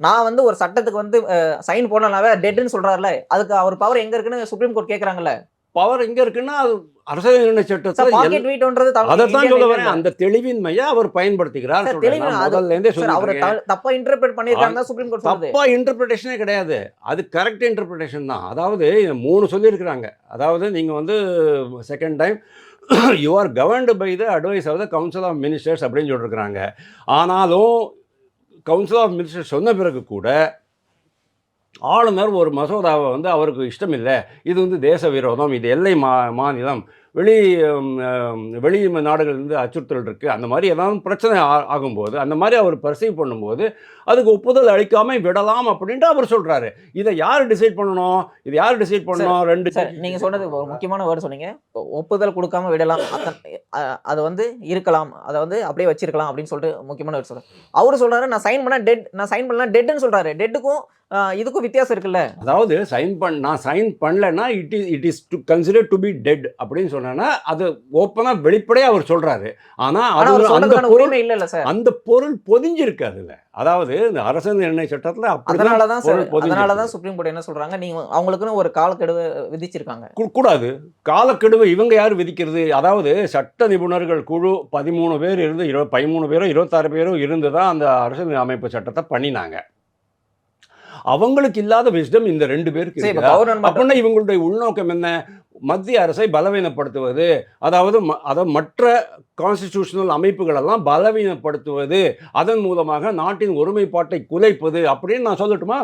நான் வந்து ஒரு சட்டத்துக்கு வந்து சைன் போடலனாவே டெட்னு சொல்றாருல அதுக்கு அவர் பவர் எங்க இருக்குன்னு சுப்ரீம் கோர்ட் கேக்குறாங்கல்ல. பவர் எங்க இருக்குன்னா அது அரசியல் நிர்ணய வீட்ன்றது அதைத்தான் சொல்ல வரேன். அந்த தெளிவின்மையை அவர் சார் அவர் தப்பா இன்டர்பிரேட் பண்ணிருக்காங்க தான் சுப்ரீம் கோர்ட் தப்பா இன்டர்பிரிட்டேஷனே கிடையாது. அது கரெக்ட் இன்டர்பிரிட்டேஷன் தான். அதாவது மூணு சொல்லியிருக்கிறாங்க. அதாவது நீங்கள் வந்து second time you are governed by the advice of the council of ministers அப்படின்னு சொல்லியிருக்கிறாங்க. ஆனாலும் கவுன்சில் ஆஃப் மினிஸ்டர் சொன்ன பிறகு கூட ஆளுநர் ஒரு மசோதாவை வந்து அவருக்கு இஷ்டம் இல்லை இது வந்து தேச விரோதம் இது எல்லை மா மாநிலம். வெளி வெளி நாடுகள்லேருந்து அச்சுறுத்தல் இருக்குது அந்த மாதிரி ஏதாவது பிரச்சனை ஆகும்போது அந்த மாதிரி அவர் பர்சீவ் பண்ணும்போது அதுக்கு ஒப்புதல் அளிக்காம விடலாம் அப்படின்ட்டு அவர் சொல்கிறாரு இதை யார் டிசைட் பண்ணணும்? இது யார் டிசைட் பண்ணணும்? ரெண்டு சார் நீங்க சொன்னது ஒரு முக்கியமான வேர்டு சொன்னீங்க. ஒப்புதல் கொடுக்காம விடலாம். அது வந்து இருக்கலாம். அதை வந்து அப்படியே வச்சிருக்கலாம் அப்படின்னு சொல்லிட்டு முக்கியமான வேர்டு சொல்றாரு. அவரு சொல்றாரு நான் சைன் பண்ண டெட் நான் சைன் பண்ணலாம் டெட்னு சொல்றாரு. டெட்டுக்கும் இதுக்கும் வித்தியாசம் இருக்குல்ல? அதாவது சைன் பண்ண நான் சைன் பண்ணலைன்னா it is it is to consider to be dead அப்படின்னு சொன்னேன்னா அது ஓப்பனாக வெளிப்படையாக அவர் சொல்கிறாரு ஆனால் அது அந்த பொருள் உரிமை இல்ல சார். அந்த பொருள் பொதிஞ்சிருக்கு அதில். அதாவது இந்த அரசு நிர்ணய சட்டத்தில் சார். அதனாலதான் சுப்ரீம் கோர்ட் என்ன சொல்றாங்க நீங்க அவங்களுக்குன்னு ஒரு காலக்கெடுவை விதிச்சிருக்காங்க. கூடாது. காலக்கெடுவை இவங்க யார் விதிக்கிறது? அதாவது சட்ட நிபுணர்கள் குழு பதிமூணு பேர் இருந்து இரு பதிமூணு பேரும் இருபத்தாறு பேரும் இருந்து தான் அந்த அரசியல் அமைப்பு சட்டத்தை பண்ணினாங்க. அவங்களுக்கு இல்லாத விஸ்டம் இந்த ரெண்டு பேருக்கு அப்படின்னா இவங்களுடைய உள்நோக்கம் என்ன? மத்திய அரசை பலவீனப்படுத்துவது அதாவது ம- அதாவது மற்ற கான்ஸ்டிடியூஷனல் அமைப்புகளெல்லாம் பலவீனப்படுத்துவது அதன் மூலமாக நாட்டின் ஒருமைப்பாட்டை குலைப்பது அப்படின்னு நான் சொல்லட்டுமா?